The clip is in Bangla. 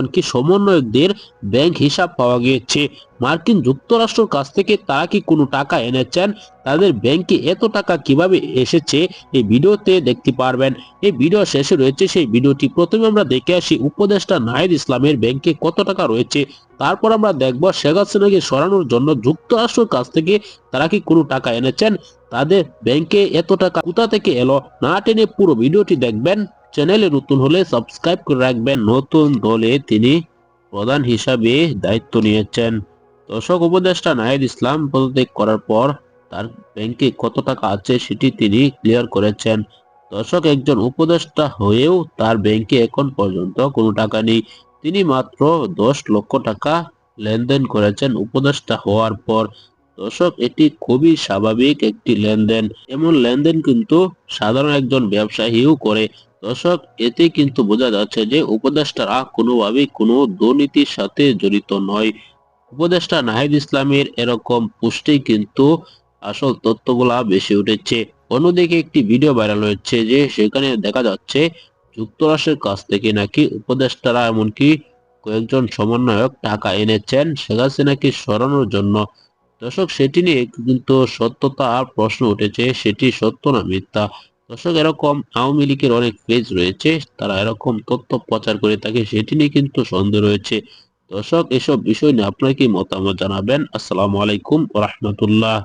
এমনকি সমন্বয়কদের ব্যাংক হিসাব পাওয়া গিয়েছে। মার্কিন যুক্তরাষ্ট্রের কাছ থেকে তারা কি কোনো টাকা এনেছেন? তাদের ব্যাংকে এত টাকা কীভাবে এসেছে? এই ভিডিওতে দেখতে পারবেন। এই ভিডিও শেষে রয়েছে সেই ভিডিওটি। প্রথমে আমরা দেখে আসি উপদেষ্টা নাহিদ ইসলামের ব্যাংকে কত টাকা রয়েছে। তারপর আমরা দেখব শেখ হাসিনাকে সরানোর জন্য যুক্তরাষ্ট্রের কাছ থেকে তারা কি কোনো টাকা এনেছেন? তাদের ব্যাংকে এত টাকা কোথা থেকে এলো? না টেনে পুরো ভিডিওটি দেখবেন। চ্যানেলে নতুন হলে সাবস্ক্রাইব করে রাখবেন। নতুন দলে তিনি প্রধান হিসাবে দায়িত্ব নিয়েছেন। দর্শক, উপদেষ্টা নাহিদ ইসলাম পদত্যাগ করার পর তার ব্যাংকে কত টাকা আছে সেটি তিনি ক্লিয়ার করেছেন। দর্শক, একজন উপদেষ্টা হয়েও তার ব্যাংকে এখন পর্যন্ত কোনো টাকা নেই। তিনি মাত্র দশ লক্ষ টাকা লেনদেন করেছেন উপদেষ্টা হওয়ার পর। দর্শক, এটি খুবই স্বাভাবিক একটি লেনদেন। এমন লেনদেন কিন্তু সাধারণ একজন ব্যবসায়ীও করে। দর্শক, এতে কিন্তু বোঝা যাচ্ছে যে উপদেষ্টারা কোনোভাবেই কোনো দুর্নীতির সাথে জড়িত নয়। উপদেষ্টা নাহিদ ইসলামের এরকম পুষ্টেই কিন্তু আসল তথ্যগুলা বেশি উঠেছে। অন্যদিকে একটি ভিডিও ভাইরাল হয়েছে যে সেখানে দেখা যাচ্ছে যুক্তরাষ্ট্রের কাছ থেকে নাকি উপদেষ্টারা এমনকি কয়েকজন সমন্বয়ক টাকা এনেছেন, শেখ হাসিনাকে সরানোর জন্য। দর্শক, সেটি নিয়ে কিন্তু সত্যতা আর প্রশ্ন উঠেছে, সেটি সত্য না মিথ্যা? দর্শক, এরকম আওয়ামী লীগের অনেক পেজ রয়েছে, তারা এরকম তথ্য প্রচার করে থাকে, সেটি নিয়ে কিন্তু সন্দেহ রয়েছে। দর্শক, এসব বিষয় নিয়ে আপনার কি মতামত জানাবেন? আসসালামু আলাইকুম রহমতুল্লাহ।